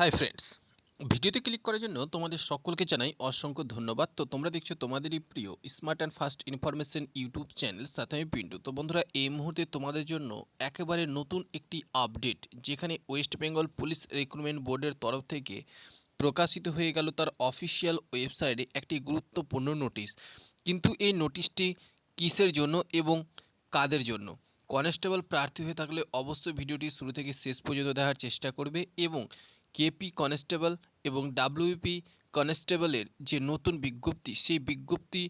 Hi friends ভিডিওতে click করার জন্য তোমাদের সকলকে জানাই অসংখ্য ধন্যবাদ। তো তোমরা দেখছ তোমাদেরই প্রিয় smart and fast information YouTube channel সাথে আমি পিন্টু। তো বন্ধুরা, এই মুহূর্তে তোমাদের জন্য একেবারে নতুন একটি আপডেট যেখানে ওয়েস্ট বেঙ্গল পুলিশ রিক্রুটমেন্ট বোর্ডের তরফ থেকে প্রকাশিত হয়ে গেল তার অফিসিয়াল ওয়েবসাইটে একটি গুরুত্বপূর্ণ নোটিশ কিন্তু এই নোটিশটি কিসের জন্য এবং কাদের জন্য? কনস্টেবল প্রার্থী হয়ে থাকলে অবশ্যই ভিডিওটি শুরু থেকে শেষ পর্যন্ত দেখার চেষ্টা করবে এবং কেপি কনস্টেবল এবং ডাব্লিউপি কনস্টেবলের যে নতুন বিজ্ঞপ্তি, সেই বিজ্ঞপ্তি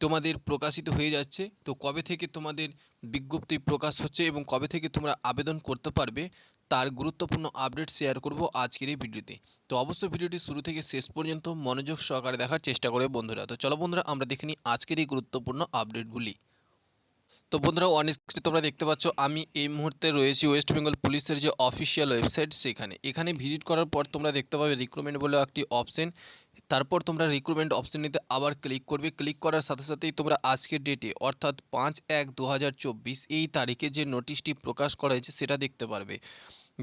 তোমাদের প্রকাশিত হয়ে যাচ্ছে। তো কবে থেকে তোমাদের বিজ্ঞপ্তি প্রকাশ হচ্ছে এবং কবে থেকে তোমরা আবেদন করতে পারবে, তার গুরুত্বপূর্ণ আপডেট শেয়ার করব আজকের এই ভিডিওতে তো। অবশ্যই ভিডিওটি শুরু থেকে শেষ পর্যন্ত মনোযোগ সহকারে দেখার চেষ্টা করবে বন্ধুরা। তো চলো বন্ধুরা, আমরা দেখে নিই আজকের এই গুরুত্বপূর্ণ আপডেটগুলি তো বন্ধুরা অন স্ক্রিনে তোমরা দেখতে পাচ্ছ, আমি এই মুহূর্তে রয়েছি ওয়েস্ট বেঙ্গল পুলিশের যে অফিসিয়াল ওয়েবসাইট সেখানে। এখানে ভিজিট করার পর তোমরা দেখতে পাবে রিক্রুটমেন্ট বলে একটি অপশন তারপর তোমরা রিক্রুটমেন্ট অপশনটিতে আবার ক্লিক করবে। ক্লিক করার সাথে সাথেই তোমরা আজকের ডেটে অর্থাৎ পাঁচ এক দু এই তারিখে যে নোটিশটি প্রকাশ করা হয়েছে সেটা দেখতে পারবে।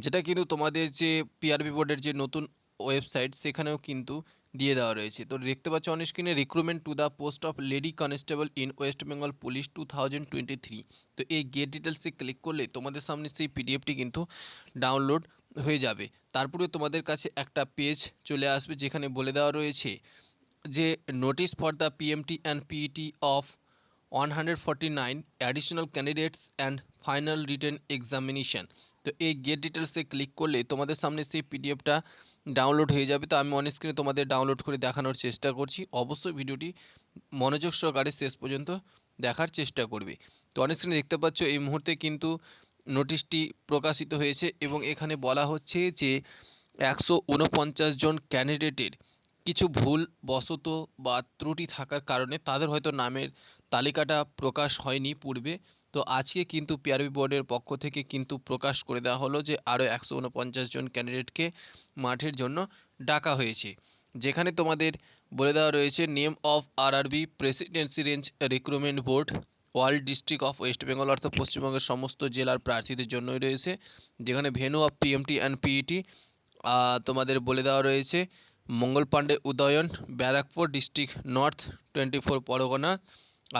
যেটা কিন্তু তোমাদের যে পিআরবি বোর্ডের যে নতুন ওয়েবসাইট সেখানেও কিন্তু দিয়ে দেওয়া রয়েছে। তো দেখতে পাচ্ছ অন স্ক্রিনে recruitment to the post of lady constable in West Bengal police two thousand twenty three তো এই গেট ডিটেলসে ক্লিক করলে তোমাদের সামনে সেই পিডিএফটি কিন্তু ডাউনলোড হয়ে যাবে। তারপরে তোমাদের কাছে একটা পেজ চলে আসবে যেখানে বলে দেওয়া রয়েছে যে notice for the PMT and PET of one hundred forty nine additional candidates and final written examination তো এই গেট ডিটেলসে ক্লিক করলে তোমাদের সামনে সেই পিডিএফটা ডাউনলোড হয়ে যাবে। তো আমি অন স্ক্রিনে তোমাদের ডাউনলোড করে দেখানোর চেষ্টা করছি। অবশ্যই ভিডিওটি মনোযোগ সহকারে শেষ পর্যন্ত দেখার চেষ্টা করবে। তো অন স্ক্রিনে দেখতে পাচ্ছ এই মুহূর্তে কিন্তু নোটিশটি প্রকাশিত হয়েছে এবং এখানে বলা হচ্ছে যে একশো উনপঞ্চাশ জন ক্যান্ডিডেটের কিছু ভুল, বশত বা ত্রুটি থাকার কারণে তাদের হয়তো নামের তালিকাটা প্রকাশ হয়নি পূর্বে। তো আজকে কিন্তু পিআরবি বোর্ডের পক্ষ থেকে কিন্তু প্রকাশ করে দেওয়া হলো যে আরও একশো উনপঞ্চাশ জন ক্যান্ডিডেটকে মাঠের জন্য ডাকা হয়েছে। যেখানে তোমাদের বলে দেওয়া রয়েছে name of RRB presidency range recruitment board world district of West Bengal অর্থাৎ পশ্চিমবঙ্গের সমস্ত জেলার প্রার্থীদের জন্যই রয়েছে। যেখানে venue of PMT and PET তোমাদের বলে দেওয়া রয়েছে, Mangal Pandey Udayan, Barrackpore district North twenty four Pargana,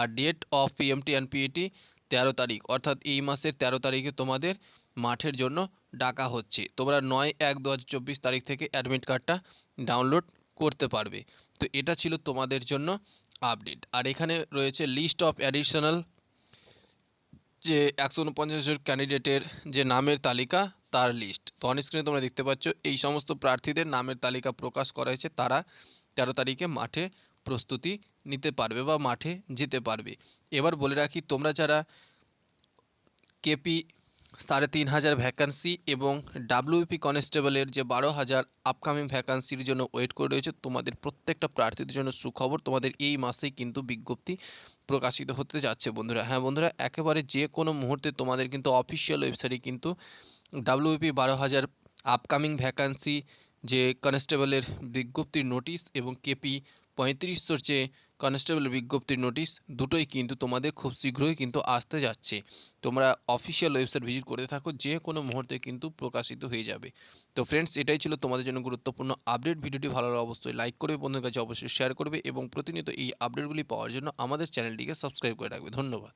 R date of PMT and PET তেরো তারিখ, অর্থাৎ এই মাসের তেরো তারিখে তোমাদের মাঠের জন্য ডাকা হচ্ছে। তোমরা নয় এক দু চব্বিশ তারিখ থেকে অ্যাডমিট কার্ডটা ডাউনলোড করতে পারবে। তো এটা ছিল তোমাদের জন্য আপডেট আর এখানে রয়েছে লিস্ট অফ অ্যাডিশনাল যে একশো উনপঞ্চাশ জন ক্যান্ডিডেটের যে নামের তালিকা, তার লিস্ট তো স্ক্রিনে তোমরা দেখতে পাচ্ছ, এই সমস্ত প্রার্থীদের নামের তালিকা প্রকাশ করা হয়েছে। তারা তেরো তারিখে মাঠে প্রস্তুতি নিতে পারবে বা মাঠে যেতে পারবে। এবার বলে রাখি, তোমরা যারা কেপি সাড়ে তিন হাজার ভ্যাকান্সি এবং ডাব্লিউপি কনস্টেবলের যে বারো হাজার আপকামিং ভ্যাকান্সির জন্য ওয়েট করে রয়েছে, তোমাদের প্রত্যেকটা প্রার্থীদের জন্য সুখবর। তোমাদের এই মাসেই কিন্তু বিজ্ঞপ্তি প্রকাশিত হতে যাচ্ছে বন্ধুরা। হ্যাঁ বন্ধুরা, একেবারে যে কোনো মুহূর্তে তোমাদের কিন্তু অফিসিয়াল ওয়েবসাইটে কিন্তু ডাব্লিউপি বারো হাজার আপকামিং ভ্যাকান্সি যে কনস্টেবলের বিজ্ঞপ্তির নোটিশ এবং কেপি পঁয়ত্রিশশোর চেয়ে কনস্টেবল বিজ্ঞপ্তির নোটিশ দুটোই কিন্তু তোমাদের খুব শীঘ্রই কিন্তু আসতে যাচ্ছে। তোমরা অফিসিয়াল ওয়েবসাইট ভিজিট করতে থাকো, যে কোনো মুহূর্তে কিন্তু প্রকাশিত হয়ে যাবে। তো ফ্রেন্ডস এটাই ছিল তোমাদের জন্য গুরুত্বপূর্ণ আপডেট ভিডিওটি ভালো লাগলে অবশ্যই লাইক করবে, বন্ধুদের কাছে অবশ্যই শেয়ার করবে এবং প্রতিনিয়ত এই আপডেটগুলি পাওয়ার জন্য আমাদের চ্যানেলটিকে সাবস্ক্রাইব করে রাখবে। ধন্যবাদ।